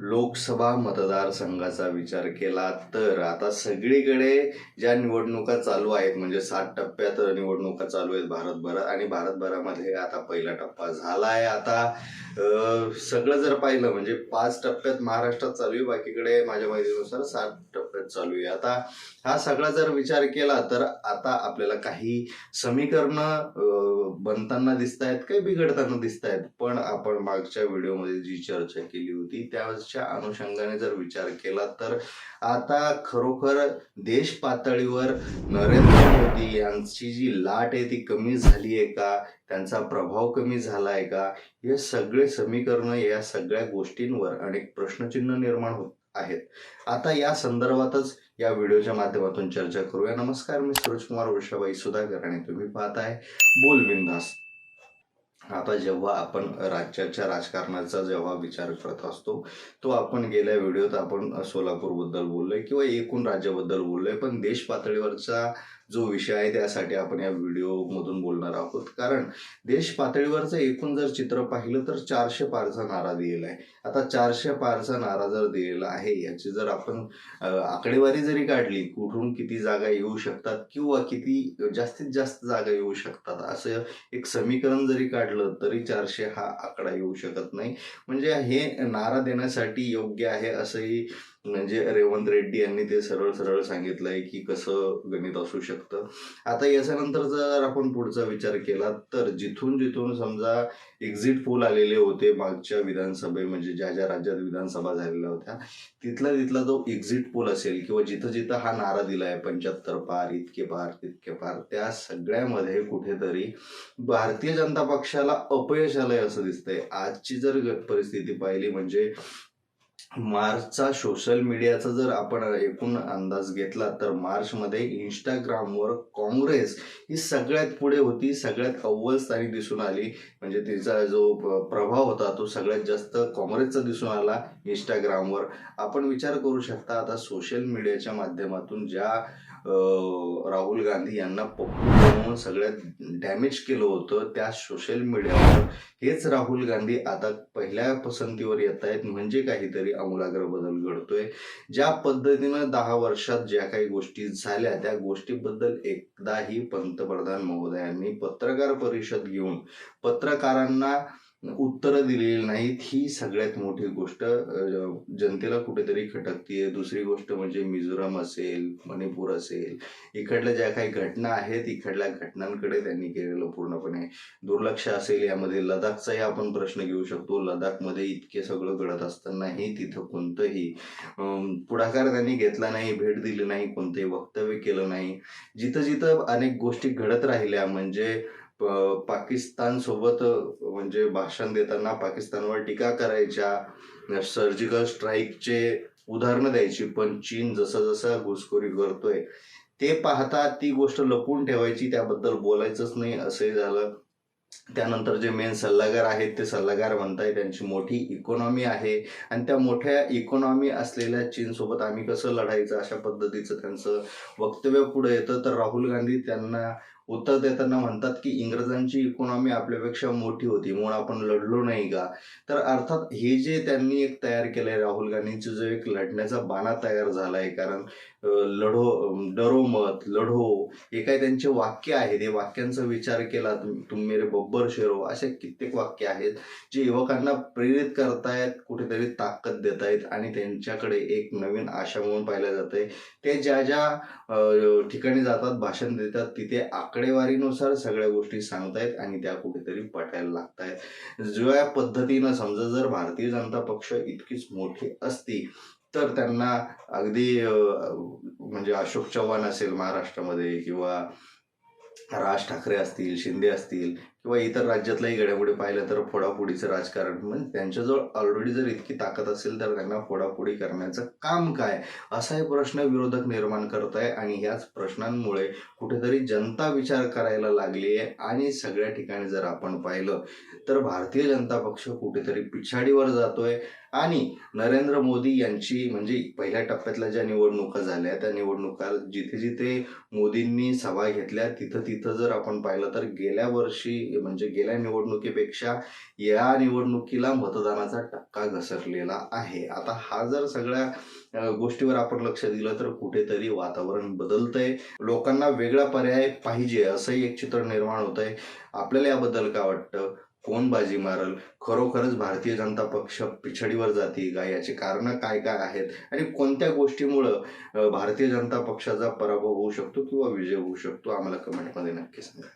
लोकसभा मतदारसंघाचा विचार केला तर आता सगळीकडे ज्या निवडणुका चालू आहेत म्हणजे सात टप्प्यात निवडणुका चालू आहेत भारतभरात आणि भारतभरामध्ये आता पहिला टप्पा झाला आहे आता सगळं जर पाहिलं म्हणजे पाच टप्प्यात महाराष्ट्रात चालू आहे बाकीकडे माझ्या माहितीनुसार सात टप्प्यात चालू आहे. आता हा सगळा जर विचार केला तर आता आपल्याला काही समीकरणं बनताना दिसत आहेत काही बिघडताना दिसत आहेत पण आपण मागच्या व्हिडिओमध्ये जी चर्चा केली होती त्याच्या अनुषंगाने जर विचार केला तर आता खरोखर देश पातळीवर नरेंद्र मोदी यांची जी लाट आहे ती कमी झाली आहे का? त्यांचा प्रभाव कमी झाला आहे का? हे सगळे समीकरण या सगळ्या गोष्टींवर अनेक प्रश्नचिन्ह निर्माण होत आहेत. आता या संदर्भातच या व्हिडिओच्या माध्यमातून चर्चा करूया. नमस्कार मी सूरज कुमार वृषाबाई सुधाकर आणि तुम्ही पाहताय बोल बिंदास आता जेव्हा आपण राज्याच्या राजकारणाचा जेव्हा विचार करत असतो तो आपण गेल्या व्हिडिओत आपण सोलापूरबद्दल बोललोय किंवा एकूण राज्याबद्दल बोललोय पण देश पातळीवरचा जो विषय आहे त्यासाठी आपण या व्हिडिओमधून बोलणार आहोत. कारण देश पातळीवरचं एकूण जर चित्र पाहिलं तर चारशे पारचा नारा दिलेला आहे. आता चारशे पारचा नारा जर दिलेला आहे याची जर आपण आकडेवारी जरी काढली कुठून किती जागा येऊ शकतात किंवा किती जास्तीत जास्त जागा येऊ शकतात असं एक समीकरण जरी काढलं तरी चारशे हा आकडा येऊ शकत नाही. म्हणजे हे नारा देण्यासाठी योग्य आहे असंही म्हणजे रेवंत रेड्डी यांनी ते सरळ सरळ सांगितलंय की कसं गणित असू शकतं. आता याच्यानंतर जर आपण पुढचा विचार केला तर जिथून जिथून समजा एक्झिट पोल आलेले होते मागच्या विधानसभे म्हणजे ज्या ज्या राज्यात विधानसभा झालेल्या होत्या तिथला तिथला जो एक्झिट पोल असेल किंवा जिथं जिथं हा नारा दिलाय पंच्याहत्तर पार इतके पार तितके पार त्या सगळ्यामध्ये कुठेतरी भारतीय जनता पक्षाला अपयश आलंय असं दिसतंय. आजची जर परिस्थिती पाहिली म्हणजे मार्चचा सोशल मीडियाचा जर आपण एकूण अंदाज घेतला तर मार्चमध्ये इंस्टाग्रामवर काँग्रेस ही सगळ्यात पुढे होती सगळ्यात अव्वल स्थानी दिसून आली. म्हणजे तिचा जो प्रभाव होता तो सगळ्यात जास्त काँग्रेसचा दिसून आला इंस्टाग्रामवर. आपण विचार करू शकता आता सोशल मीडियाच्या माध्यमातून ज्या राहुल गांधी यांना पकडून सगळ्यात डॅमेज केलं होतं त्या सोशल मीडियावर हेच राहुल गांधी आता पहिल्या पसंतीवर येत आहेत. म्हणजे काहीतरी आमूलाग्र बदल घडतोय. ज्या पद्धतीनं दहा वर्षात ज्या काही गोष्टी झाल्या त्या गोष्टीबद्दल एकदाही पंतप्रधान महोदयांनी पत्रकार परिषद घेऊन पत्रकारांना उत्तरं दिलेली नाहीत. ही सगळ्यात मोठी गोष्ट जनतेला कुठेतरी खटकतीये. दुसरी गोष्ट म्हणजे मिझोराम असेल मणिपूर असेल इकडल्या ज्या काही घटना आहेत इकडल्या घटनांकडे त्यांनी केलेलं पूर्णपणे दुर्लक्ष असेल. यामध्ये लडाखचाही आपण प्रश्न घेऊ शकतो. लडाखमध्ये इतके सगळं घडत असतानाही तिथं कोणतंही पुढाकार त्यांनी घेतला नाही भेट दिली नाही कोणतंही वक्तव्य केलं नाही. जिथं जिथं अनेक गोष्टी घडत राहिल्या म्हणजे पाकिस्तान सोबत म्हणजे भाषण देताना पाकिस्तानवर टीका करायच्या सर्जिकल स्ट्राईकचे उदाहरणं द्यायची पण चीन जसं जसं घुसखोरी करतोय ते पाहता ती गोष्ट लपून ठेवायची त्याबद्दल बोलायचंच नाही असंही झालं. त्यानंतर जे मेन सल्लागार आहेत ते सल्लागार म्हणताय त्यांची मोठी इकॉनॉमी आहे. आणि त्या मोठ्या इकॉनॉमी असलेल्या चीनसोबत आम्ही कसं लढायचं अशा पद्धतीचं त्यांचं वक्तव्य पुढे येतं. तर राहुल गांधी त्यांना उत्तर देताना म्हणतात की इंग्रजांची इकॉनॉमी आपल्यापेक्षा मोठी होती म्हणून आपण लढलो नाही का? तर अर्थात हे जे त्यांनी एक तयार केलंय राहुल गांधींचं जो एक लढण्याचा बाणा तयार झालाय कारण लढो डरो मत लढो हे काही त्यांचे वाक्य आहेत? हे वाक्यांचा विचार केला तुम तुम मेरे बब्बर शेरो असे कित्येक वाक्य आहेत जे युवकांना प्रेरित करतायत कुठेतरी ताकद देत आहेत आणि त्यांच्याकडे एक नवीन आशा म्हणून पाहिलं जातंय. ते ज्या ज्या ठिकाणी जातात भाषण देतात तिथे आकडेवारीनुसार सगळ्या गोष्टी सांगतायत आणि त्या कुठेतरी पटायला लागतायत. ज्या पद्धतीनं समजा जर भारतीय जनता पक्ष इतकीच मोठी असती तर त्यांना अगदी म्हणजे अशोक चव्हाण असेल महाराष्ट्रामध्ये किंवा राज ठाकरे असतील शिंदे असतील किंवा इतर राज्यातल्याही घडामोडी पाहिलं तर फोडाफोडीचं राजकारण. म्हणजे त्यांच्याजवळ ऑलरेडी जर इतकी ताकद असेल तर त्यांना फोडाफोडी करण्याचं काम काय? असाही प्रश्न विरोधक निर्माण करत आहे आणि ह्याच प्रश्नांमुळे कुठेतरी जनता विचार करायला लागली आहे आणि सगळ्या ठिकाणी जर आपण पाहिलं तर भारतीय जनता पक्ष कुठेतरी पिछाडीवर जातोय आणि नरेंद्र मोदी यांची म्हणजे पहिल्या टप्प्यातल्या ज्या निवडणुका झाल्या त्या निवडणुका जिथे जिथे मोदींनी सभा घेतल्या तिथं तिथं जर आपण पाहिलं तर गेल्या वर्षी की म्हणजे गेल्या निवडणुकीपेक्षा या निवडणुकीला मतदानाचा टक्का घसरलेला आहे. आता हा जर सगळ्या गोष्टीवर आपण लक्ष दिलं तर कुठेतरी वातावरण बदलतंय. लोकांना वेगळा पर्याय पाहिजे असंही एक चित्र निर्माण होत आहे आपल्याला याबद्दल काय वाटतं? कोण बाजी मारल खरोखरच भारतीय जनता पक्ष पिछडीवर जाते का? याची कारणं काय काय आहेत? आणि कोणत्या गोष्टीमुळं भारतीय जनता पक्षाचा पराभव होऊ शकतो किंवा विजय होऊ शकतो? आम्हाला कमेंटमध्ये नक्की सांगा.